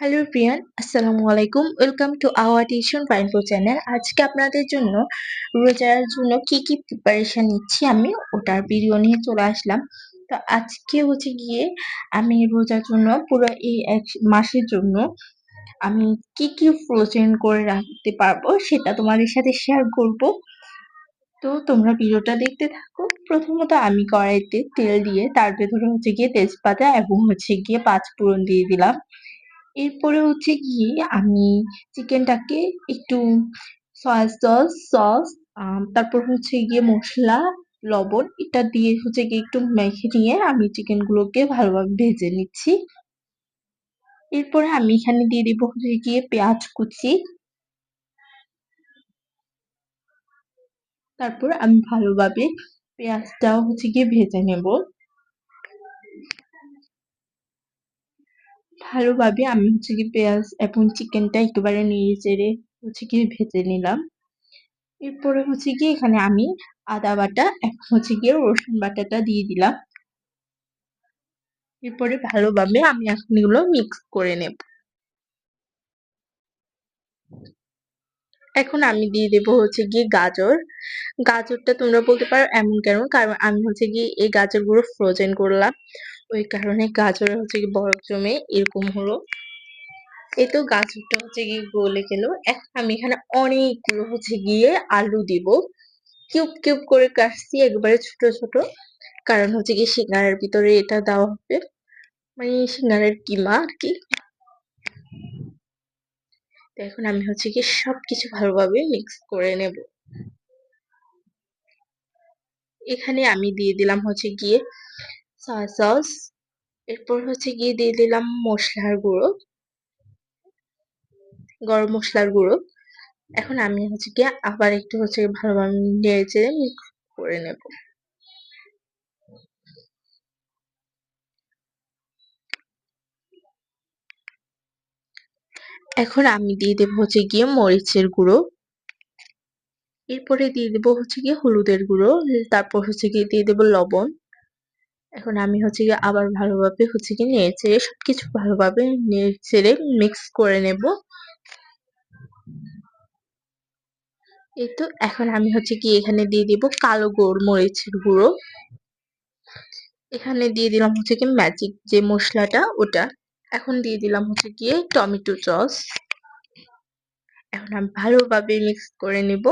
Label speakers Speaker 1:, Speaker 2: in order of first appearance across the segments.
Speaker 1: Hello প্রিয়ান আসসালামু আলাইকুম welcome to our tuition Painpur channel আজকে আপনাদের জন্য রোজার জন্য কি কি প্রিপারেশন নিচ্ছি আমি, ওটার ভিডিও নিয়ে চলে আসলাম। তো আজকে হচ্ছে গিয়ে আমি রোজার জন্য পুরো এই এক মাসের জন্য আমি কি কি ফ্রোজেন করে রাখতে পারব সেটা তোমাদের সাথে শেয়ার করব। তো তোমরা ভিডিওটা দেখতে থাকো। প্রথমত আমি কড়াইতে তেল দিয়ে তার ভেতরে হচ্ছে গিয়ে তেজপাতা এবং হচ্ছে গিয়ে পাঁচ ফোড়ন দিয়ে দিলাম। এরপরে হচ্ছে গিয়ে আমি চিকেনটাকে একটু সয়া সস সস তারপর হচ্ছে গিয়ে মশলা, লবণ, এটা দিয়ে হচ্ছে গিয়ে একটু মেখে নিয়ে আমি চিকেনগুলোকে ভালোভাবে ভেজে নিচ্ছি। এরপরে আমি এখানে দিয়ে দিব হচ্ছে গিয়ে পেঁয়াজ কুচি। তারপর আমি ভালোভাবে পেঁয়াজটাও হচ্ছে গিয়ে ভেজে নেব। ভালোভাবে আমি হচ্ছে কি পেঁয়াজ এবং চিকেনটা একেবারে নেড়ে চেড়ে হচ্ছে কি ভেজে নিলাম। এরপরে হচ্ছে কি এখানে আমি আদা বাটা এখন হচ্ছে গিয়ে রসুন বাটাটা দিয়ে দিলাম। এরপরে ভালোভাবে আমি এখন এগুলো মিক্স করে নেব। এখন আমি দিয়ে দেবো হচ্ছে গিয়ে গাজর। গাজরটা তোমরা বলতে পারো এমন কেন? কারণ আমি হচ্ছে গিয়ে এই গাজরগুলো ফ্রোজেন করলাম। ওই কারণে গাজর হচ্ছে কি বরফ জমে এরকম হলো। এই তো গাজরটা হচ্ছে গিয়ে গলে গেল। এখন আমি এখানে অনেকগুলো হচ্ছে গিয়ে আলু দিব। কিউব কিউব করে কাটছি একবারে ছোট ছোট। কারণ হচ্ছে গিয়ে সিঙ্গারের ভিতরে এটা দেওয়া হবে। মানে সিঙ্গারের কিমা আর কি। তো এখন আমি হচ্ছে গিয়ে সবকিছু ভালোভাবে মিক্স করে নেব। এখানে আমি দিয়ে দিলাম হচ্ছে গিয়ে সয়া সস এরপর হচ্ছে গিয়ে দিয়ে দিলাম মশলার গুঁড়ো, গরম মশলার গুঁড়ো। এখন আমি হচ্ছে গিয়ে আবার একটু হচ্ছে ভালোভাবে মিক্স করে নেব। এখন আমি দিয়ে দেবো হচ্ছে গিয়ে মরিচের গুঁড়ো। এরপরে দিয়ে দেবো হচ্ছে গিয়ে হলুদের গুঁড়ো, তারপর হচ্ছে গিয়ে দিয়ে দেবো লবণ। এখন আমি হচ্ছে গিয়ে আবার ভালোভাবে হচ্ছে গিয়ে নেড়ে চেড়ে সবকিছু ভালোভাবে নেড়ে চেড়ে মিক্স করে নেব। এই তো, এখন আমি হচ্ছে কি এখানে দিয়ে দিব কালো গোলমরিচের গুঁড়ো। এখানে দিয়ে দিলাম হচ্ছে কি ম্যাজিক যে মশলাটা, ওটা। এখন দিয়ে দিলাম হচ্ছে গিয়ে টমেটো সস এখন আমি ভালোভাবে মিক্স করে নেব।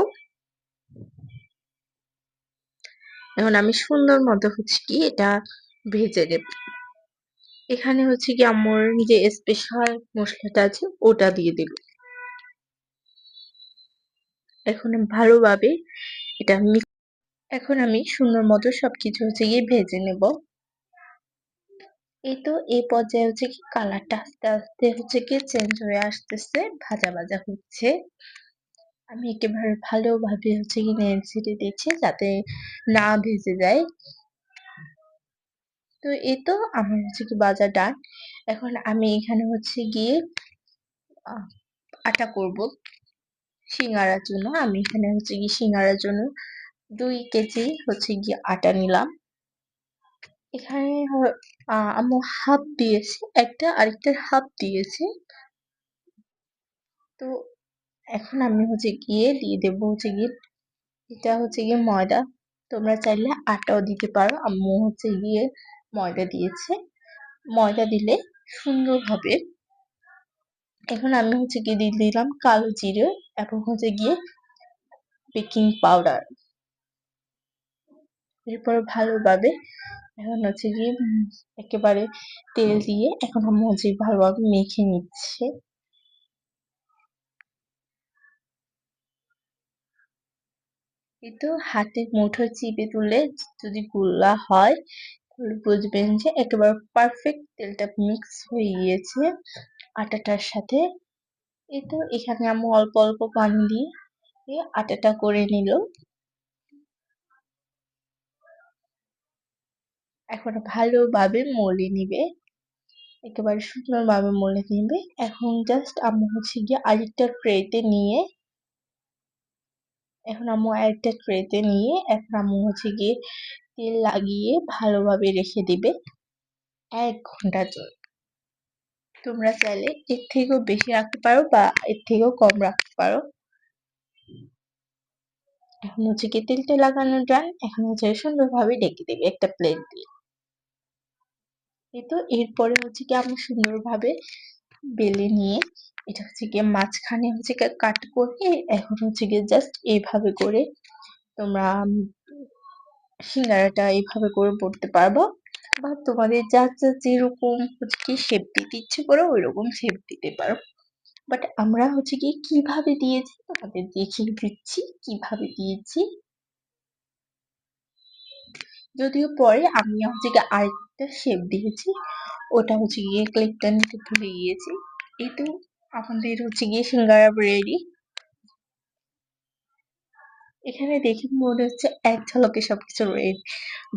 Speaker 1: এখন আমি সুন্দর মতো হচ্ছে কি এটা ভেজে নেব। এখানে হচ্ছে কি আমার যে স্পেশাল মশলাটা আছে ওটা দিয়ে দেব। এখন ভালোভাবে এটা এখন আমি সুন্দর মতো সবকিছু হচ্ছে গিয়ে ভেজে নেব। এই তো এই পর্যায়ে হচ্ছে কি কালারটা আস্তে আস্তে হচ্ছে কি চেঞ্জ হয়ে আসতেছে, ভাজা ভাজা হচ্ছে। আমি একেবারে ভালোভাবে হচ্ছে কি নেড়ে দিচ্ছি যাতে না ভেজে যায়। তো এই তো আমার হচ্ছে কি বাজার ডান। এখন আমি এখানে হচ্ছে গিয়ে আটা করব সিঙ্গারার জন্য। আমি এখানে হচ্ছে গিয়ে সিঙ্গারার জন্য দুই কেজি হচ্ছে গিয়ে আটা নিলাম। এখানে আম্মু হাফ দিয়েছি। একটা আরেকটার হাফ দিয়েছি। তো এখন আমি হচ্ছে গিয়ে দিয়ে দেবো হচ্ছে গিয়ে, এটা হচ্ছে গিয়ে ময়দা। তোমরা চাইলে আটাও দিতে পারো। আম্মু হচ্ছে গিয়ে ময়দা দিয়েছে। ময়দা দিলে সুন্দরভাবে এখন আমি হচ্ছে গিয়ে দিয়ে দিলাম কালো জিরে এবং হচ্ছে গিয়ে বেকিং পাউডার। এরপর ভালোভাবে এখন হচ্ছে গিয়ে একেবারে তেল দিয়ে এখন হচ্ছে ভালোভাবে মেখে নিচ্ছে। এই তো হাতের মুঠো চিপে তুলে যদি গুল্লা হয়, তাহলে বুঝবেন যে একেবারে পারফেক্ট তেলটা মিক্স হয়ে গিয়েছে আটাটার সাথে। এই তো এখানে আমি অল্প অল্প পানি দিয়ে আটাটা করে নিল এখন ভালোভাবে মলে নিবে। একেবারে সুন্দরভাবে মলে নিবে। এখন জাস্ট আমি হচ্ছে গিয়ে আরেকটা ট্রেতে নিয়ে এখন আম্মু আরেকটা ট্রেতে নিয়ে এখন আম্মু হচ্ছে গিয়ে তেল লাগিয়ে ভালোভাবে রেখে দিবে এক ঘণ্টার জন্য তোমরা চাইলে এর থেকেও বেশি রাখতে পারো বা এর থেকেও কম রাখতে পারো। এখন হচ্ছে কি তেলটা লাগানো ডান এখন হচ্ছে সুন্দরভাবে ডেকে দেবে একটা প্লেট দিয়ে। এই তো, এরপরে হচ্ছে কি আমি সুন্দরভাবে বেলে নিয়ে এটা হচ্ছে গিয়ে মাঝখানে হচ্ছে গিয়ে কাট করে এখন হচ্ছে গিয়ে জাস্ট এইভাবে করে তোমরা সিঙ্গারাটা এইভাবে করে পড়তে পারব। বা তোমাদের যা যা যেরকম হচ্ছে কি শেপ দিতে ইচ্ছে করো ওই রকম শেপ দিতে পারো। বাট আমরা হচ্ছে কি কীভাবে দিয়েছি তোমাদের দেখিয়ে দিচ্ছি, কীভাবে দিয়েছি। যদিও পরে আমি হচ্ছে গিয়ে আরেকটা শেপ দিয়েছি, ওটা হচ্ছে গিয়ে ক্লিপটা নিতে ভুলে গিয়েছি। এই তো আমাদের হচ্ছে গিয়ে সিঙ্গারা রেডি এখানে দেখে মনে হচ্ছে এক ঝলকে সবকিছু রেডি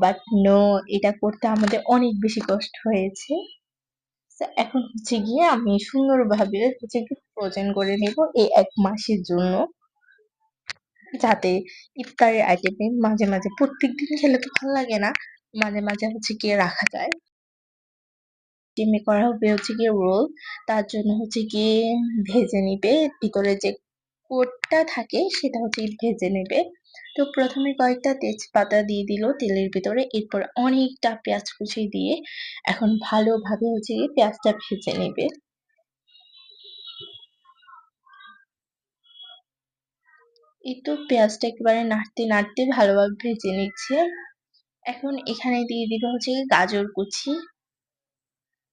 Speaker 1: বাট নো এটা করতে আমাদের অনেক বেশি কষ্ট হয়েছে। এখন হচ্ছে গিয়ে আমি সুন্দরভাবে হচ্ছে কি ফ্রোজেন করে নেব এই এক মাসের জন্য। যাতে ইফতারের আইটেমে মাঝে মাঝে প্রত্যেক দিন খেলে তো ভালো লাগে না, মাঝে মাঝে হচ্ছে গিয়ে রাখা যায়। ডিমে করা হবে হচ্ছে গিয়ে রোল। তার জন্য হচ্ছে গিয়ে ভেজে নিবে। ভিতরে যে কোটটা থাকে সেটা হচ্ছে ভেজে নেবে। তো প্রথমে কয়েকটা তেজপাতা দিয়ে দিল তেলের ভিতরে। এরপর অনেকটা পেঁয়াজ কুচি দিয়ে এখন ভালোভাবে হচ্ছে গিয়ে পেঁয়াজটা ভেজে নেবে। এই তো পেঁয়াজটা একেবারে নাড়তে নাড়তে ভালোভাবে ভেজে নিচ্ছে। এখন এখানে দিয়ে দিবে হচ্ছে গাজর কুচি।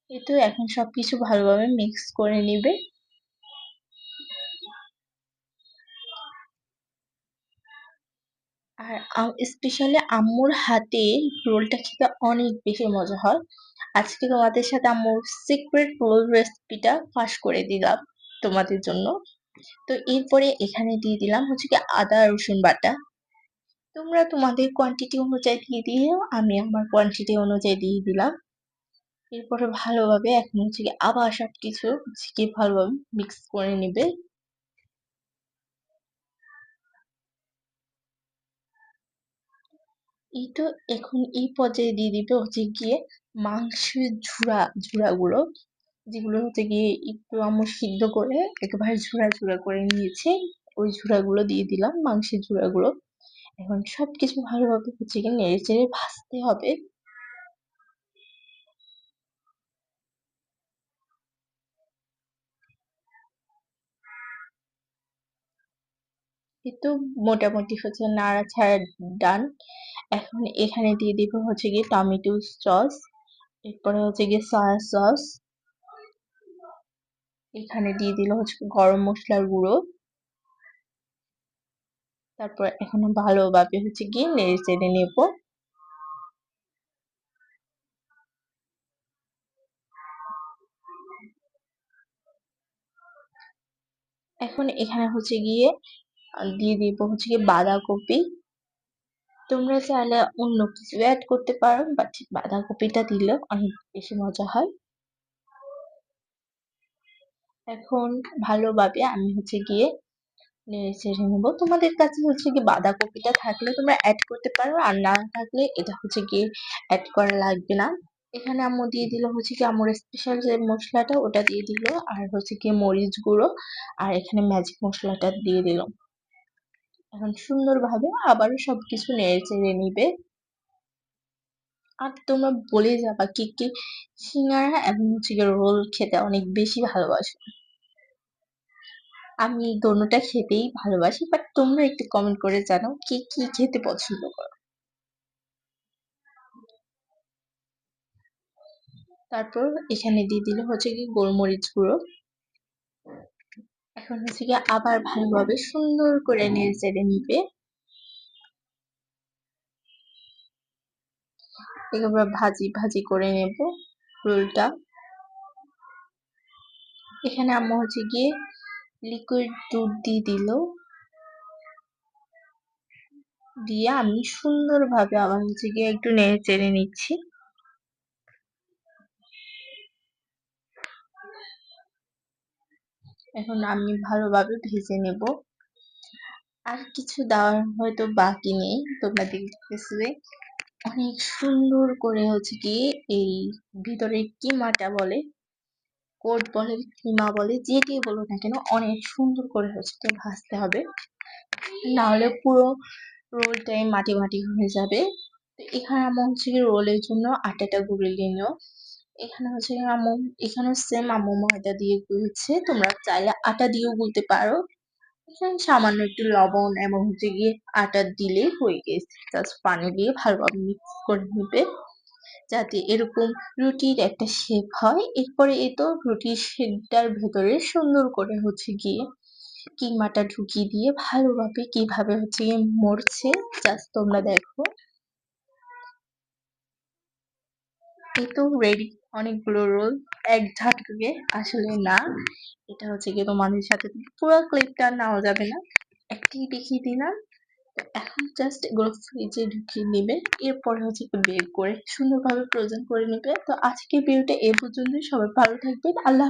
Speaker 1: এই তো এখন সবকিছু ভালোভাবে মিক্স করে নিবে। আর স্পেশালি আম্মুর হাতে রোলটা খেতে অনেক বেশি মজা হয়। আজকে তোমাদের সাথে আম্মুর সিক্রেট রোল রেসিপিটা ফাঁস করে দিলাম তোমাদের জন্য। তো এরপরে এখানে দিয়ে দিলাম হচ্ছে কি আদা, রসুন বাটা। তোমরা তোমাদের কোয়ান্টিটি অনুযায়ী দিয়ে দিও আমি আমার কোয়ান্টিটি অনুযায়ী দিয়ে দিলাম। এরপরে ভালোভাবে এখন হচ্ছে কি আবার সব কিছু হচ্ছে কি ভালোভাবে মিক্স করে নেবে। এই তো এখন এই পর্যায়ে দিয়ে দিবে হচ্ছে গিয়ে মাংসের ঝুড়া ঝুড়াগুলো যেগুলো হচ্ছে গিয়ে একটু আমার সিদ্ধ করে একেবারে ঝুড়া ঝুড়া করে নিয়েছি। ওই ঝুড়াগুলো দিয়ে দিলাম, মাংসের ঝুড়াগুলো এখন সবকিছু ভালোভাবে হচ্ছে গিয়ে নেড়ে চেড়ে ভাজতে হবে। কিন্তু মোটামুটি হচ্ছে নাড়াচাড়া ডান। এখন এখানে দিয়ে দিব হচ্ছে গিয়ে টমেটো সস, এরপরে হচ্ছে গিয়ে সয়া সস এখানে দিয়ে দিল হচ্ছে গরম মশলার গুঁড়ো। তারপর এখন ভালোভাবে হচ্ছে গিয়ে নেড়ে চেড়ে নেব। এখন এখানে হচ্ছে গিয়ে দিয়ে দিব। হচ্ছে গিয়ে বাঁধাকপি। তোমরা চাইলে অন্য কিছু অ্যাড করতে পারো বাট বাঁধাকপিটা দিলে অনেক বেশি মজা হয়। এখন ভালোভাবে আমি হচ্ছে গিয়ে নেড়ে চেড়ে নেব। তোমাদের কাছে হচ্ছে কি বাঁধাকপিটা থাকলে তোমরা অ্যাড করতে পারো, আর না থাকলে এটা হচ্ছে গিয়ে অ্যাড করা লাগবে না। এখানে আম্মু দিয়ে দিল হচ্ছে কি আম্মুর স্পেশাল যে মশলাটা, ওটা দিয়ে দিল, আর হচ্ছে কি মরিচ গুঁড়ো, আর এখানে ম্যাজিক মশলাটা দিয়ে দিল। এখন সুন্দরভাবে আবারও সবকিছু নেড়ে চেড়ে নিবে। আর তোমরা বলে যাবা কি কি সিঙ্গারা এবং হচ্ছে রোল খেতে অনেক বেশি ভালোবাসো। আমি দোনোটা খেতেই ভালোবাসি বাট তোমরা একটু কমেন্ট করে জানাও কে, কি খেতে পছন্দ করো। তারপর এখানে দিয়ে দিলে হচ্ছে কি গোলমরিচ গুঁড়ো। এখন হচ্ছে গিয়ে আবার ভালোভাবে সুন্দর করে নেড়ে চেড়ে নিবে। এবার ভাজি ভাজি করে নেব রোলটা। এখানে আম্মু হচ্ছে গিয়ে লিকুইড দুধ দিয়ে দিল। দিয়ে আমি সুন্দরভাবে আবার হচ্ছে গিয়ে একটু নেড়ে চেড়ে নিচ্ছি। এখন আমি ভালোভাবে ভেজে নেব। আর কিছু দেওয়ার হয়তো বাকি নেই, তোমরা দেখতেছিলে। অনেক সুন্দর করে হচ্ছে কি এই ভিতরে কিমাটা বলে, কোট বলে, কিমা বলে যেটি বলো না কেন, অনেক সুন্দর করে হচ্ছে তো ভাজতে হবে। না হলে পুরো রোলটাই মাটি মাটি হয়ে যাবে। তো এখানে আমার হচ্ছে কি রোলের জন্য আটাটা গুলে নিও এখানে হচ্ছে আম্মু এখানে সেম আম্মু ময়দা দিয়ে গুলছে তোমরা চাইলে আটা দিয়েও গুলতে পারো। এখানে সামান্য একটু লবণ এবং হচ্ছে গিয়ে আটা দিলে হয়ে গেছে। জাস্ট পানি দিয়ে ভালোভাবে মিক্স করে নিবে। যাতে এরকম রুটির একটা শেপ হয়। এরপরে এ তো রুটির শেপটার ভেতরে সুন্দর করে হচ্ছে গিয়ে কিমাটা ঢুকিয়ে দিয়ে ভালোভাবে কীভাবে হচ্ছে গিয়ে মরছে। জাস্ট তোমরা দেখো। এই তো রেডি অনেকগুলো রোল এক ঝাটকে আসলে না। এটা হচ্ছে গিয়ে তোমাদের সাথে পুরো ক্লিপটা নেওয়া যাবে না। একটি দেখিয়ে দিলাম। এখন জাস্ট এগুলো ফ্রিজে ঢুকিয়ে নেবে। এরপরে হচ্ছে একটু বের করে সুন্দরভাবে প্রয়োজন করে নেবে। তো আজকে ভিডিওটা এ পর্যন্তই। সবাই ভালো থাকবেন। আল্লাহ